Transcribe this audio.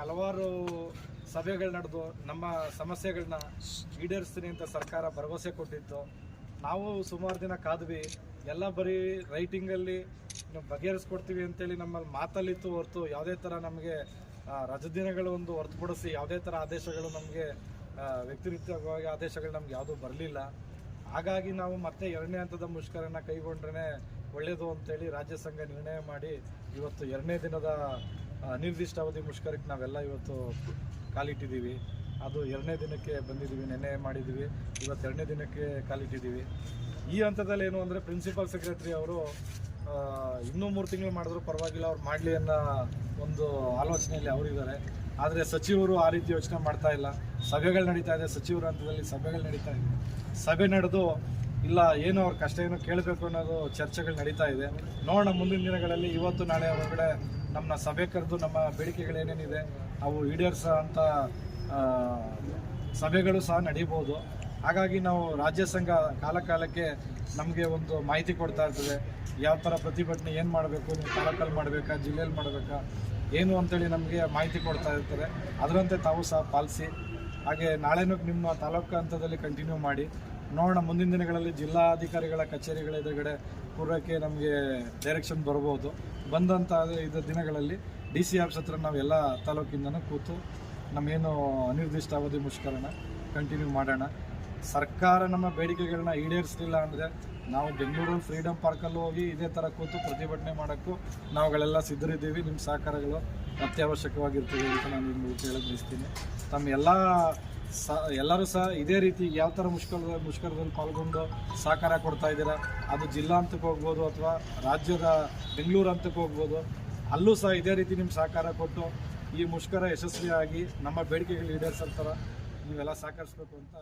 ಹಲವಾರು ಸಭೆಗಳು ನಡೆದು ನಮ್ಮ ಸಮಸ್ಯೆಗಳನ್ನ ಈಡೇರಿಸ್ತೀನಿ ಅಂತ ಸರ್ಕಾರ ಭರವಸೆ ಕೊಟ್ಟಿತ್ತು. ನಾವು ಸುಮಾರು ದಿನ ಕಾದ್ವಿ. ಎಲ್ಲ ಬರೀ ರೈಟಿಂಗಲ್ಲಿ ಬಗೆಹರಿಸ್ಕೊಡ್ತೀವಿ ಅಂತೇಳಿ ನಮ್ಮಲ್ಲಿ ಮಾತಲ್ಲಿತ್ತು ಹೊರತು ಯಾವುದೇ ಥರ ನಮಗೆ ರಜದಿನಗಳು ಒಂದು ಹೊರತುಪಡಿಸಿ ಯಾವುದೇ ಥರ ಆದೇಶಗಳು ನಮಗೆ ವ್ಯಕ್ತಿರಿಕ್ತವಾಗಿ ಆದೇಶಗಳು ನಮ್ಗೆ ಯಾವುದೂ ಬರಲಿಲ್ಲ. ಹಾಗಾಗಿ ನಾವು ಮತ್ತೆ ಎರಡನೇ ಹಂತದ ಮುಷ್ಕರನ ಕೈಗೊಂಡ್ರೆ ಒಳ್ಳೆಯದು ಅಂತೇಳಿ ರಾಜ್ಯ ಸಂಘ ನಿರ್ಣಯ ಮಾಡಿ ಇವತ್ತು ಎರಡನೇ ದಿನದ ನಿರ್ದಿಷ್ಟ ಅವಧಿ ಮುಷ್ಕರಕ್ಕೆ ನಾವೆಲ್ಲ ಇವತ್ತು ಕಾಲಿಟ್ಟಿದ್ದೀವಿ. ಅದು ಎರಡನೇ ದಿನಕ್ಕೆ ಬಂದಿದ್ದೀವಿ, ನೆನ್ನೆ ಮಾಡಿದ್ದೀವಿ, ಇವತ್ತು ಎರಡನೇ ದಿನಕ್ಕೆ ಕಾಲಿಟ್ಟಿದ್ದೀವಿ. ಈ ಹಂತದಲ್ಲಿ ಏನು ಅಂದರೆ ಪ್ರಿನ್ಸಿಪಲ್ ಸೆಕ್ರೆಟರಿ ಅವರು ಇನ್ನೂ ಮೂರು ತಿಂಗಳು ಮಾಡಿದ್ರು ಪರವಾಗಿಲ್ಲ, ಅವ್ರು ಮಾಡಲಿ ಅನ್ನೋ ಒಂದು ಆಲೋಚನೆಯಲ್ಲಿ ಅವರಿದ್ದಾರೆ ಆದರೆ ಸಚಿವರು ಆ ರೀತಿ ಯೋಚನೆ ಮಾಡ್ತಾ ಇಲ್ಲ. ಸಭೆಗಳು ನಡೀತಾ ಇದೆ, ಸಚಿವರ ಹಂತದಲ್ಲಿ ಸಭೆಗಳು ನಡೀತಾ ಇದೆ. ಸಭೆ ನಡೆದು, ಇಲ್ಲ, ಏನು ಅವ್ರ ಕಷ್ಟ ಏನೋ ಕೇಳಬೇಕು ಅನ್ನೋದು ಚರ್ಚೆಗಳು ನಡೀತಾ ಇದೆ. ನೋಡೋಣ ಮುಂದಿನ ದಿನಗಳಲ್ಲಿ, ಇವತ್ತು ನಾಳೆ ಹೊರಗಡೆ ನಮ್ಮನ್ನ ಸಭೆ ಕರೆದು ನಮ್ಮ ಬೇಡಿಕೆಗಳೇನೇನಿದೆ ಅವು ಈಡೇರಿಸೋ ಅಂತ ಸಭೆಗಳು ಸಹ ನಡೀಬೋದು. ಹಾಗಾಗಿ ನಾವು ರಾಜ್ಯ ಸಂಘ ಕಾಲಕಾಲಕ್ಕೆ ನಮಗೆ ಒಂದು ಮಾಹಿತಿ ಕೊಡ್ತಾ ಇರ್ತದೆ. ಯಾವ ಥರ ಪ್ರತಿಭಟನೆ ಏನು ಮಾಡಬೇಕು, ನೀವು ತಾಲೂಕಲ್ಲಿ ಮಾಡಬೇಕಾ, ಜಿಲ್ಲೆಯಲ್ಲಿ ಮಾಡಬೇಕಾ, ಏನು ಅಂತೇಳಿ ನಮಗೆ ಮಾಹಿತಿ ಕೊಡ್ತಾ ಇರ್ತಾರೆ. ಅದರಂತೆ ತಾವು ಸಹ ಪಾಲಿಸಿ. ಹಾಗೆ ನಾಳೆನೂ ನಿಮ್ಮ ತಾಲೂಕು ಹಂತದಲ್ಲಿ ಕಂಟಿನ್ಯೂ ಮಾಡಿ. ನೋಡೋಣ, ಮುಂದಿನ ದಿನಗಳಲ್ಲಿ ಜಿಲ್ಲಾಧಿಕಾರಿಗಳ ಕಚೇರಿಗಳ ಎದುರುಗಡೆ ಪೂರ್ವಕ್ಕೆ ನಮಗೆ ಡೈರೆಕ್ಷನ್ ಬರ್ಬೋದು. ಬಂದಂಥ ಇದು ದಿನಗಳಲ್ಲಿ ಡಿ ಸಿ ಆಫೀಸ್ ಹತ್ರ ನಾವೆಲ್ಲ ತಾಲೂಕಿಂದನೂ ಕೂತು ನಮ್ಮೇನು ಅನಿರ್ದಿಷ್ಟ ಅವಧಿ ಮುಷ್ಕರಣ ಕಂಟಿನ್ಯೂ ಮಾಡೋಣ. ಸರ್ಕಾರ ನಮ್ಮ ಬೇಡಿಕೆಗಳನ್ನ ಈಡೇರಿಸಲಿಲ್ಲ ಅಂದರೆ ನಾವು ಬೆಂಗಳೂರು ಫ್ರೀಡಮ್ ಪಾರ್ಕಲ್ಲಿ ಹೋಗಿ ಇದೇ ಥರ ಕೂತು ಪ್ರತಿಭಟನೆ ಮಾಡೋಕ್ಕೂ ನಾವುಗಳೆಲ್ಲ ಸಿದ್ಧರಿದ್ದೀವಿ. ನಿಮ್ಮ ಸಹಕಾರಗಳು ಅತ್ಯವಶ್ಯಕವಾಗಿರ್ತದೆ ಅಂತ ನಾನು ನಿಮ್ಗೆ ಕೇಳಕ್ಕೆ ಬಯಸ್ತೀನಿ. ತಮ್ಮ ಎಲ್ಲ ಸ, ಎಲ್ಲರೂ ಸಹ ಇದೇ ರೀತಿ ಯಾವ ಥರ ಮುಷ್ಕರ ಮುಷ್ಕರದಲ್ಲಿ ಪಾಲ್ಗೊಂಡು ಸಹಕಾರ ಕೊಡ್ತಾ ಇದ್ದೀರಾ? ಅದು ಜಿಲ್ಲಾ ಹಂತಕ್ಕೆ ಹೋಗ್ಬೋದು ಅಥವಾ ರಾಜ್ಯದ ಬೆಂಗಳೂರು ಹಂತಕ್ಕೆ ಹೋಗ್ಬೋದು. ಅಲ್ಲೂ ಸಹ ಇದೇ ರೀತಿ ನಿಮ್ಮ ಸಹಕಾರ ಕೊಟ್ಟು ಈ ಮುಷ್ಕರ ಯಶಸ್ವಿಯಾಗಿ ನಮ್ಮ ಬೇಡಿಕೆಗಳು ಈಡೇರಿಸೋ ನೀವೆಲ್ಲ ಸಹಕರಿಸಬೇಕು ಅಂತ